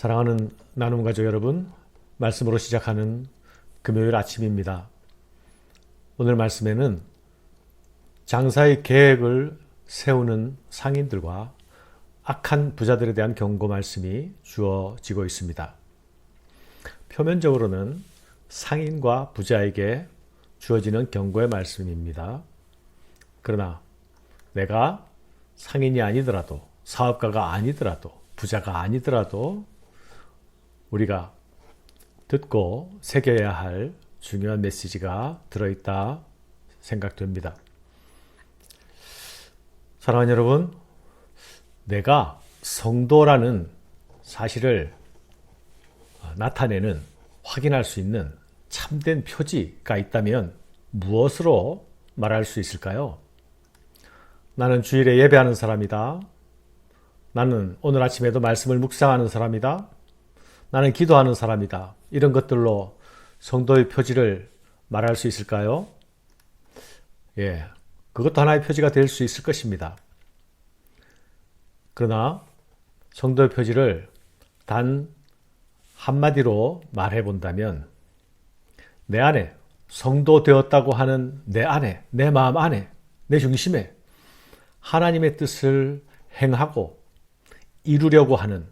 사랑하는 나눔 가족 여러분, 말씀으로 시작하는 금요일 아침입니다. 오늘 말씀에는 장사의 계획을 세우는 상인들과 악한 부자들에 대한 경고 말씀이 주어지고 있습니다. 표면적으로는 상인과 부자에게 주어지는 경고의 말씀입니다. 그러나 내가 상인이 아니더라도 사업가가 아니더라도 부자가 아니더라도 우리가 듣고 새겨야 할 중요한 메시지가 들어있다 생각됩니다. 사랑하는 여러분, 내가 성도라는 사실을 나타내는 확인할 수 있는 참된 표지가 있다면 무엇으로 말할 수 있을까요? 나는 주일에 예배하는 사람이다. 나는 오늘 아침에도 말씀을 묵상하는 사람이다. 나는 기도하는 사람이다. 이런 것들로 성도의 표지를 말할 수 있을까요? 예. 그것도 하나의 표지가 될 수 있을 것입니다. 그러나 성도의 표지를 단 한마디로 말해 본다면 내 안에 성도 되었다고 하는 내 안에, 내 마음 안에, 내 중심에 하나님의 뜻을 행하고 이루려고 하는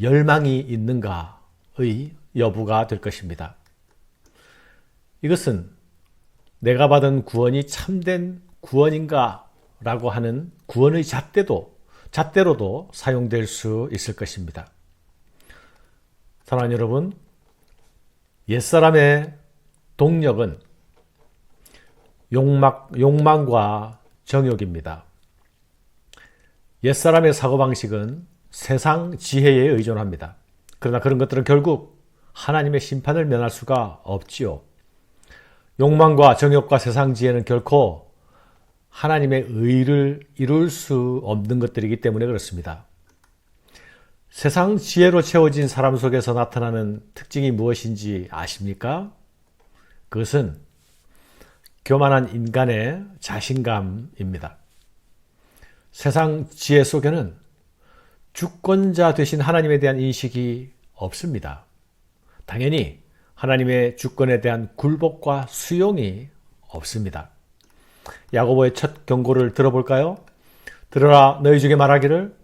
열망이 있는가의 여부가 될 것입니다. 이것은 내가 받은 구원이 참된 구원인가 라고 하는 구원의 잣대도, 잣대로도 사용될 수 있을 것입니다. 사랑하는 여러분, 옛사람의 동력은 욕망, 욕망과 정욕입니다. 옛사람의 사고방식은 세상 지혜에 의존합니다. 그러나 그런 것들은 결국 하나님의 심판을 면할 수가 없지요. 욕망과 정욕과 세상 지혜는 결코 하나님의 의를 이룰 수 없는 것들이기 때문에 그렇습니다. 세상 지혜로 채워진 사람 속에서 나타나는 특징이 무엇인지 아십니까? 그것은 교만한 인간의 자신감입니다. 세상 지혜 속에는 주권자 되신 하나님에 대한 인식이 없습니다. 당연히 하나님의 주권에 대한 굴복과 수용이 없습니다. 야고보의 첫 경고를 들어볼까요? 들어라 너희 중에 말하기를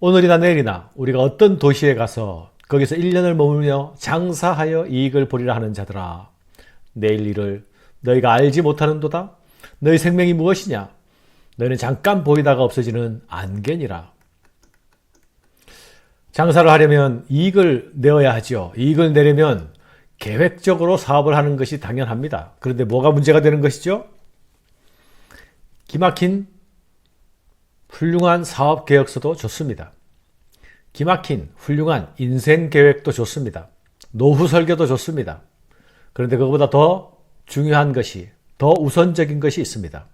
오늘이나 내일이나 우리가 어떤 도시에 가서 거기서 1년을 머물며 장사하여 이익을 보리라 하는 자들아 내일 일을 너희가 알지 못하는도다 너희 생명이 무엇이냐 너희는 잠깐 보이다가 없어지는 안개니라 장사를 하려면 이익을 내어야 하지요 이익을 내려면 계획적으로 사업을 하는 것이 당연합니다 그런데 뭐가 문제가 되는 것이죠? 기막힌 훌륭한 사업 계획서도 좋습니다. 기막힌 훌륭한 인생 계획도 좋습니다. 노후 설계도 좋습니다. 그런데 그것보다 더 중요한 것이, 더 우선적인 것이 있습니다.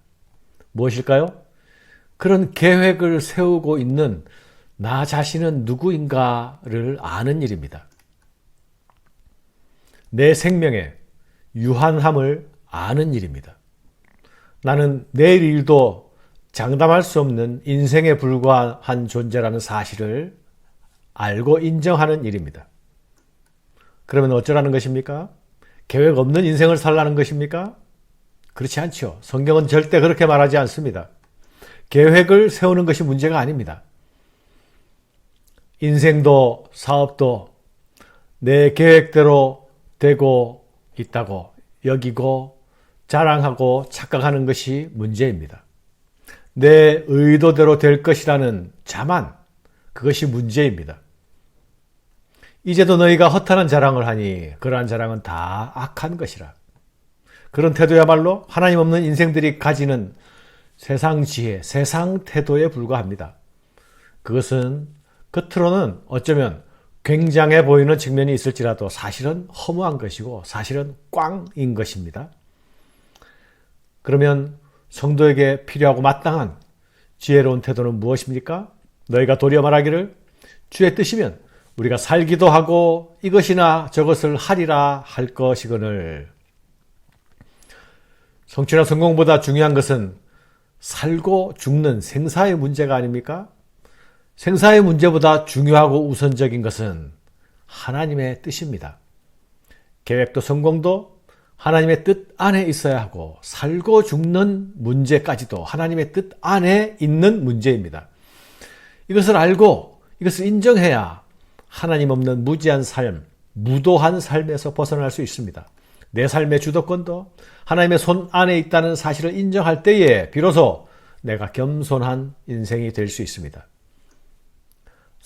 무엇일까요? 그런 계획을 세우고 있는 나 자신은 누구인가를 아는 일입니다. 내 생명의 유한함을 아는 일입니다. 나는 내일 일도 장담할 수 없는 인생에 불과한 존재라는 사실을 알고 인정하는 일입니다. 그러면 어쩌라는 것입니까? 계획 없는 인생을 살라는 것입니까? 그렇지 않죠. 성경은 절대 그렇게 말하지 않습니다. 계획을 세우는 것이 문제가 아닙니다. 인생도 사업도 내 계획대로 되고 있다고 여기고 자랑하고 착각하는 것이 문제입니다. 내 의도대로 될 것이라는 자만 그것이 문제입니다. 이제도 너희가 허탄한 자랑을 하니 그러한 자랑은 다 악한 것이라. 그런 태도야말로 하나님 없는 인생들이 가지는 세상 지혜, 세상 태도에 불과합니다. 그것은 겉으로는 어쩌면 굉장해 보이는 측면이 있을지라도 사실은 허무한 것이고 사실은 꽝인 것입니다. 그러면 성도에게 필요하고 마땅한 지혜로운 태도는 무엇입니까? 너희가 도리어 말하기를 주의 뜻이면 우리가 살기도 하고 이것이나 저것을 하리라 할 것이거늘. 성취나 성공보다 중요한 것은 살고 죽는 생사의 문제가 아닙니까? 생사의 문제보다 중요하고 우선적인 것은 하나님의 뜻입니다. 계획도 성공도 하나님의 뜻 안에 있어야 하고 살고 죽는 문제까지도 하나님의 뜻 안에 있는 문제입니다. 이것을 알고 이것을 인정해야 하나님 없는 무지한 삶, 무도한 삶에서 벗어날 수 있습니다. 내 삶의 주도권도 하나님의 손 안에 있다는 사실을 인정할 때에 비로소 내가 겸손한 인생이 될 수 있습니다.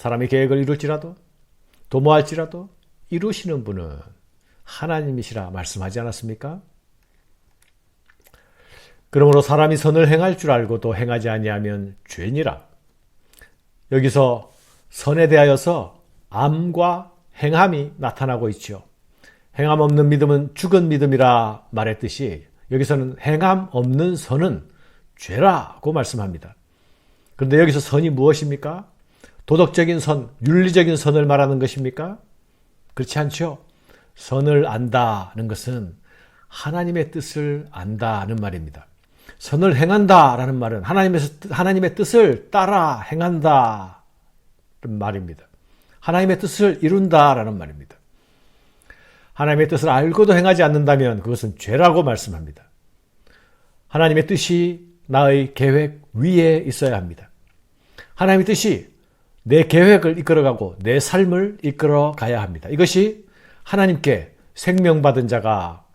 사람이 계획을 이룰지라도 도모할지라도 이루시는 분은 하나님이시라 말씀하지 않았습니까? 그러므로 사람이 선을 행할 줄 알고도 행하지 아니하면 죄니라. 여기서 선에 대하여서 암과 행함이 나타나고 있죠. 행함 없는 믿음은 죽은 믿음이라 말했듯이 여기서는 행함 없는 선은 죄라고 말씀합니다. 그런데 여기서 선이 무엇입니까? 도덕적인 선, 윤리적인 선을 말하는 것입니까? 그렇지 않죠. 선을 안다는 것은 하나님의 뜻을 안다는 말입니다. 선을 행한다라는 말은 하나님의, 하나님의 뜻을 따라 행한다는 말입니다. 하나님의 뜻을 이룬다라는 말입니다. 하나님의 뜻을 알고도 행하지 않는다면 그것은 죄라고 말씀합니다. 하나님의 뜻이 나의 계획 위에 있어야 합니다. 하나님의 뜻이 내 계획을 이끌어가고 내 삶을 이끌어 가야 합니다. 이것이 하나님께 생명받은 자가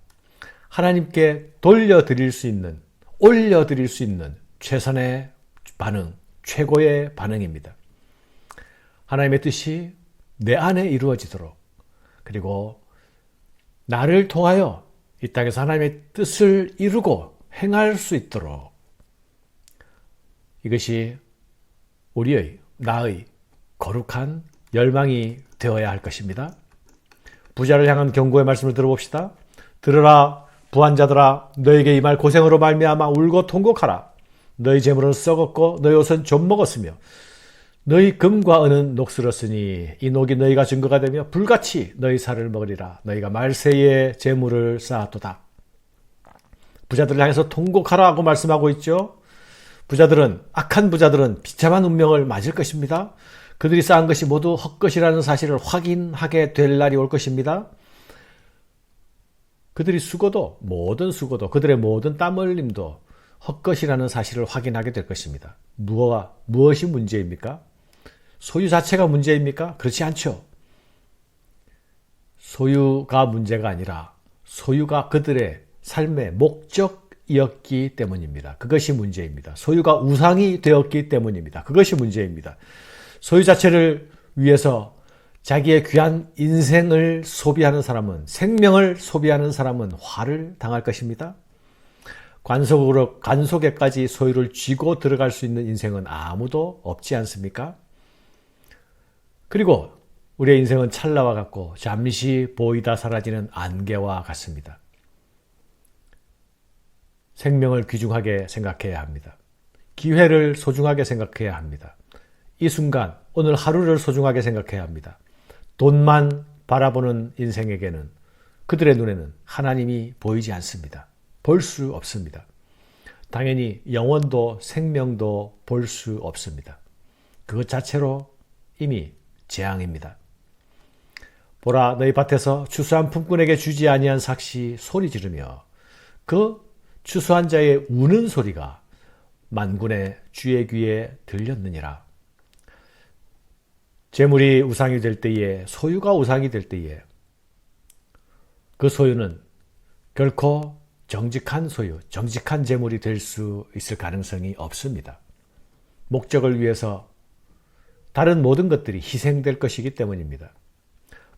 하나님께 돌려드릴 수 있는, 올려드릴 수 있는 최선의 반응, 최고의 반응입니다. 하나님의 뜻이 내 안에 이루어지도록, 그리고 나를 통하여 이 땅에서 하나님의 뜻을 이루고 행할 수 있도록 이것이 우리의, 나의 거룩한 열망이 되어야 할 것입니다. 부자를 향한 경고의 말씀을 들어봅시다. 들으라 부한 자들아 너에게 이 말 고생으로 말미암아 울고 통곡하라. 너희 재물은 썩었고 너희 옷은 좀 먹었으며 너희 금과 은은 녹슬었으니 이 녹이 너희가 증거가 되며 불같이 너희 살을 먹으리라. 너희가 말세에 재물을 쌓았도다. 부자들을 향해서 통곡하라고 말씀하고 있죠. 부자들은 악한 부자들은 비참한 운명을 맞을 것입니다. 그들이 쌓은 것이 모두 헛것이라는 사실을 확인하게 될 날이 올 것입니다. 그들이 수고도 모든 수고도 그들의 모든 땀 흘림도 헛것이라는 사실을 확인하게 될 것입니다. 무엇 무엇이 문제입니까? 소유 자체가 문제입니까? 그렇지 않죠. 소유가 문제가 아니라 소유가 그들의 삶의 목적이었기 때문입니다. 그것이 문제입니다. 소유가 우상이 되었기 때문입니다. 그것이 문제입니다. 소유 자체를 위해서 자기의 귀한 인생을 소비하는 사람은 생명을 소비하는 사람은 화를 당할 것입니다. 관속으로 관속에까지 소유를 쥐고 들어갈 수 있는 인생은 아무도 없지 않습니까? 그리고 우리의 인생은 찰나와 같고 잠시 보이다 사라지는 안개와 같습니다. 생명을 귀중하게 생각해야 합니다. 기회를 소중하게 생각해야 합니다. 이 순간, 오늘 하루를 소중하게 생각해야 합니다. 돈만 바라보는 인생에게는 그들의 눈에는 하나님이 보이지 않습니다. 볼 수 없습니다. 당연히 영원도 생명도 볼 수 없습니다. 그것 자체로 이미 재앙입니다. 보라 너희 밭에서 추수한 품꾼에게 주지 아니한 삭시 소리 지르며 그 추수한 자의 우는 소리가 만군의 주의 귀에 들렸느니라. 재물이 우상이 될 때에 소유가 우상이 될 때에 그 소유는 결코 정직한 소유, 정직한 재물이 될 수 있을 가능성이 없습니다. 목적을 위해서 다른 모든 것들이 희생될 것이기 때문입니다.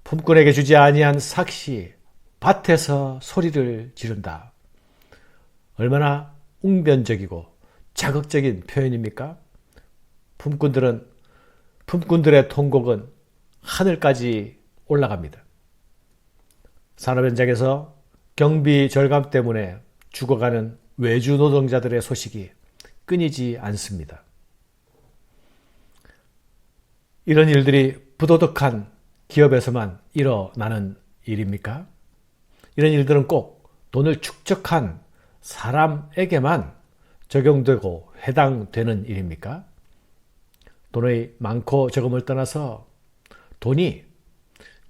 품꾼에게 주지 아니한 삭시 밭에서 소리를 지른다. 얼마나 웅변적이고 자극적인 표현입니까? 품꾼들은 품꾼들의 통곡은 하늘까지 올라갑니다. 산업 현장에서 경비 절감 때문에 죽어가는 외주 노동자들의 소식이 끊이지 않습니다. 이런 일들이 부도덕한 기업에서만 일어나는 일입니까? 이런 일들은 꼭 돈을 축적한 사람에게만 적용되고 해당되는 일입니까? 돈의 많고 적음을 떠나서 돈이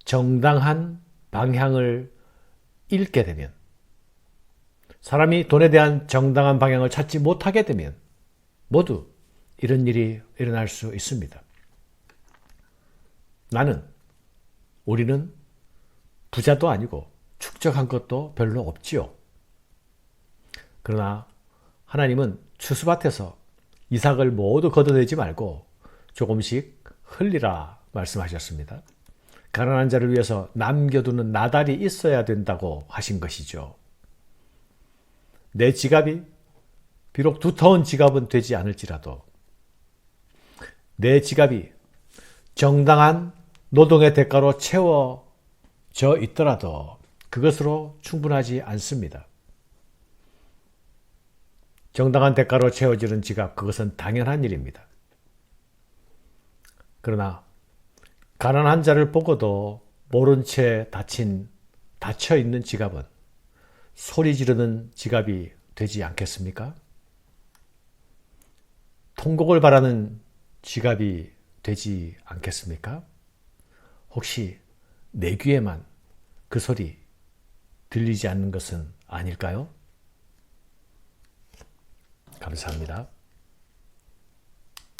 정당한 방향을 잃게 되면 사람이 돈에 대한 정당한 방향을 찾지 못하게 되면 모두 이런 일이 일어날 수 있습니다. 나는 우리는 부자도 아니고 축적한 것도 별로 없지요. 그러나 하나님은 추수밭에서 이삭을 모두 걷어내지 말고 조금씩 흘리라 말씀하셨습니다. 가난한 자를 위해서 남겨두는 나달이 있어야 된다고 하신 것이죠. 내 지갑이 비록 두터운 지갑은 되지 않을지라도 내 지갑이 정당한 노동의 대가로 채워져 있더라도 그것으로 충분하지 않습니다. 정당한 대가로 채워지는 지갑, 그것은 당연한 일입니다. 그러나 가난한 자를 보고도 모른 채 닫힌, 닫혀 있는 지갑은 소리 지르는 지갑이 되지 않겠습니까? 통곡을 바라는 지갑이 되지 않겠습니까? 혹시 내 귀에만 그 소리 들리지 않는 것은 아닐까요? 감사합니다.